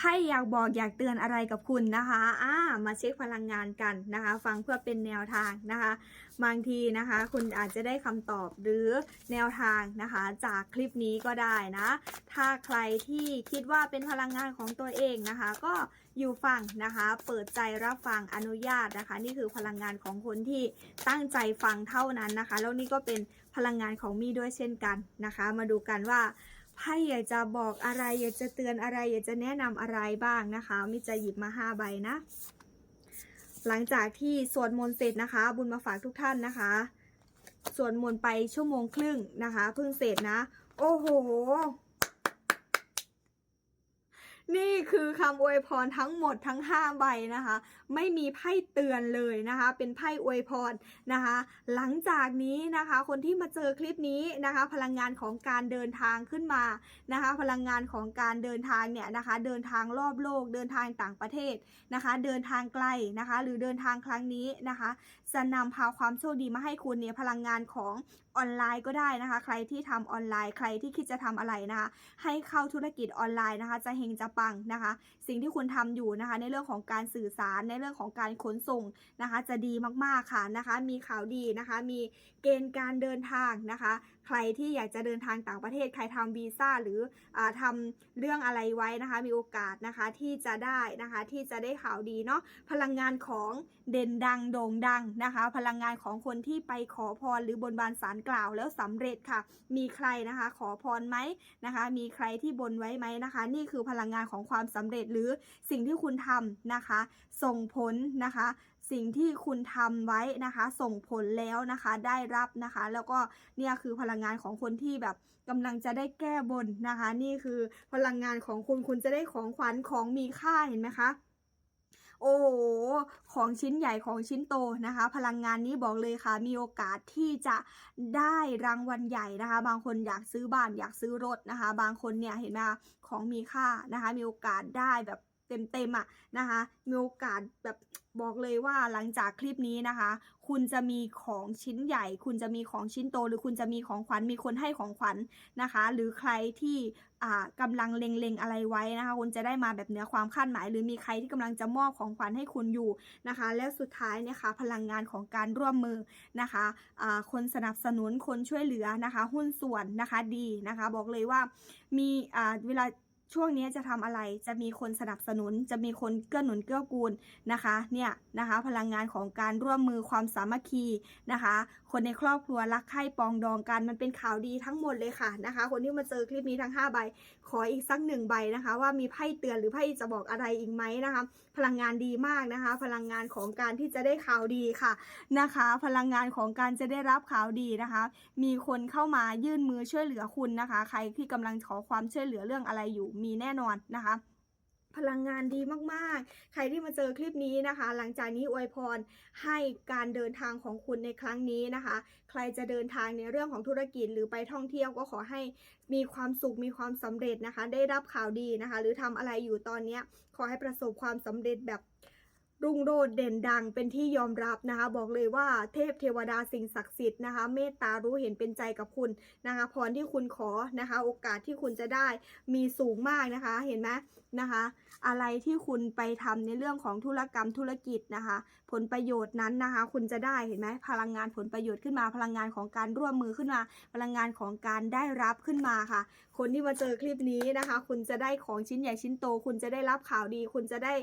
ไพ่อยากบอกอยากเตือนอะไรกับคุณนะคะอ่ามาเช็คพลังงานกันนะคะ ฟังเพื่อเป็นแนวทางนะคะ บางทีนะคะ คุณอาจจะได้คำตอบหรือแนวทางนะคะ จากคลิปนี้ก็ได้นะ ถ้าใครที่คิดว่าเป็นพลังงานของตัวเองนะคะ ก็อยู่ฟังนะคะ เปิดใจรับฟังอนุญาตนะคะ นี่คือพลังงานของคนที่ตั้งใจฟังเท่านั้นนะคะ แล้วนี่ก็เป็นพลังงานของมี่ด้วยเช่นกันนะคะ มาดูกันว่า ไพ่อยากจะบอกอะไร อยากจะเตือนอะไร อยากจะแนะนำอะไรบ้างนะคะ มิจะหยิบมาห้าใบนะ หลังจากที่สวดมนต์เสร็จนะคะ บุญมาฝากทุกท่านนะคะสวดมนต์ไปชั่วโมงครึ่งนะคะ เพิ่งเสร็จนะ โอ้โห นี่คือคำอวยพรทั้งหมดทั้ง 5 ใบนะคะ ไม่มีไพ่เตือนเลยนะคะ เป็นไพ่อวยพรนะคะ หลังจากนี้นะคะ คนที่มาเจอคลิปนี้นะคะ พลังงานของการเดินทางขึ้นมานะคะ พลังงานของการเดินทางเนี่ยนะคะ เดินทางรอบโลก เดินทางต่างประเทศนะคะ เดินทางไกลนะคะ หรือเดินทางครั้งนี้นะคะ จะนำพาความโชคดีมาให้คุณเนี่ยพลังงานของ ออนไลน์ก็ได้นะคะ ใครที่ทำออนไลน์ ใครที่คิดจะทำอะไรนะคะ ให้เข้าธุรกิจออนไลน์นะคะ จะเฮงจะปังนะคะ สิ่งที่คุณทำอยู่นะคะ ในเรื่องของการสื่อสารในเรื่องของการขนส่งนะคะ จะดีมากๆค่ะนะคะ มีข่าวดีนะคะ มีเกณฑ์การเดินทางนะคะ ใครที่อยากจะเดินทางต่างประเทศ ใครทำวีซ่าหรืออาทำเรื่องอะไรไว้นะคะ มีโอกาสนะคะที่จะได้นะคะที่จะได้ข่าวดีเนาะพลังงานของเด่นดังโด่งดังนะคะ พลังงานของคนที่ไปขอพรหรือบนบานสารกล่าวแล้วสำเร็จค่ะ มีใครนะคะ ขอพรไหมนะคะ มีใครที่บนไว้ไหมนะคะ นี่คือพลังงานของความสำเร็จหรือสิ่งที่คุณทำนะคะ ส่งผลนะคะ สิ่งที่คุณทำไว้นะคะ ส่งผลแล้วนะคะ ได้รับนะคะ แล้วก็เนี่ยคือพลังงานของคนที่แบบกำลังจะได้แก้บนนะคะ นี่คือพลังงานของคุณคุณจะได้ของขวัญของมีค่าเห็นไหมคะ โอ้โหของชิ้นใหญ่ของชิ้นโตนะคะ พลังงานนี้บอกเลยค่ะ มีโอกาสที่จะได้รางวัลใหญ่นะคะ บางคนอยากซื้อบ้านอยากซื้อรถนะคะ บางคนเนี่ยเห็นไหมคะของมีค่านะคะ มีโอกาสได้แบบ เต็มๆอะนะคะมีโอกาสแบบบอกเลยว่าหลังจากคลิปนี้นะคะ คุณจะมีของชิ้นใหญ่ คุณจะมีของชิ้นโต หรือคุณจะมีของขวัญมีคนให้ของขวัญนะคะ หรือใครที่อ่ากำลังเล็งๆอะไรไว้นะคะ คุณจะได้มาแบบเหนือความคาดหมาย หรือมีใครที่กำลังจะมอบของขวัญให้คุณอยู่นะคะ และสุดท้ายนี่ยค่ะพลังงานของการร่วมมือนะคะอ่าคนสนับสนุนคนช่วยเหลือนะคะ หุ้นส่วนนะคะดีนะคะ บอกเลยว่ามีอ่าเวลา ช่วงนี้จะทำอะไรจะมีคนสนับสนุน จะมีคนเกื้อหนุนเกื้อกูลนะคะเนี่ยนะคะ พลังงานของการร่วมมือความสามัคคีนะคะ คนในครอบครัวรักใคร่ปองดองกันมันเป็นข่าวดีทั้งหมดเลยค่ะนะคะ คนที่มาเจอคลิปนี้ทั้ง 5 ใบ ขออีกสักหนึ่งใบนะคะ ว่ามีไพ่เตือนหรือไพ่จะบอกอะไรอีกไหมนะคะ พลังงานดีมากนะคะ พลังงานของการที่จะได้ข่าวดีค่ะนะคะ พลังงานของการจะได้รับข่าวดีนะคะ มีคนเข้ามายื่นมือช่วยเหลือคุณนะคะ ใครที่กำลังขอความช่วยเหลือเรื่องอะไรอยู่มีแน่นอนนะคะพลังงานดีมากๆ ใครที่มาเจอคลิปนี้นะคะ หลังจากนี้อวยพรให้การเดินทางของคุณในครั้งนี้นะคะ ใครจะเดินทางในเรื่องของธุรกิจหรือไปท่องเที่ยวก็ขอให้มีความสุขมีความสำเร็จนะคะ ได้รับข่าวดีนะคะ หรือทำอะไรอยู่ตอนเนี้ขอให้ประสบความสำเร็จแบบ รุ่งโรจน์เด่นดังเป็นที่ยอมรับนะคะ บอกเลยว่าเทพเทวดาสิ่งศักดิ์สิทธิ์นะคะเมตตารู้เห็นเป็นใจกับคุณนะคะพรที่คุณขอนะคะ โอกาสที่คุณจะได้มีสูงมากนะคะ เห็นไหมนะคะ อะไรที่คุณไปทำในเรื่องของธุรกรรมธุรกิจนะคะ ผลประโยชน์นั้นนะคะ คุณจะได้เห็นไหมพลังงานผลประโยชน์ขึ้นมา พลังงานของการร่วมมือขึ้นมา พลังงานของการได้รับขึ้นมาค่ะ คนที่มาเจอคลิปนี้นะคะ คุณจะได้ของชิ้นใหญ่ชิ้นโต คุณจะได้รับข่าวดี คุณจะได้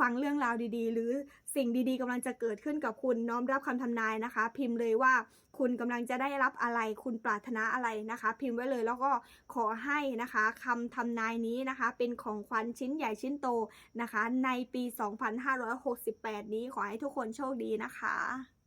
ฟังเรื่องราวดีๆ หรือสิ่งดีๆกำลังจะเกิดขึ้นกับคุณน้อมรับคำทำนายนะคะ พิมพ์เลยว่าคุณกำลังจะได้รับอะไร คุณปรารถนาอะไรนะคะ พิมพ์ไว้เลยแล้วก็ขอให้นะคะคำทำนายนี้นะคะ เป็นของขวัญชิ้นใหญ่ชิ้นโตนะคะ ในปี 2568 นี้ขอให้ทุกคนโชคดีนะคะ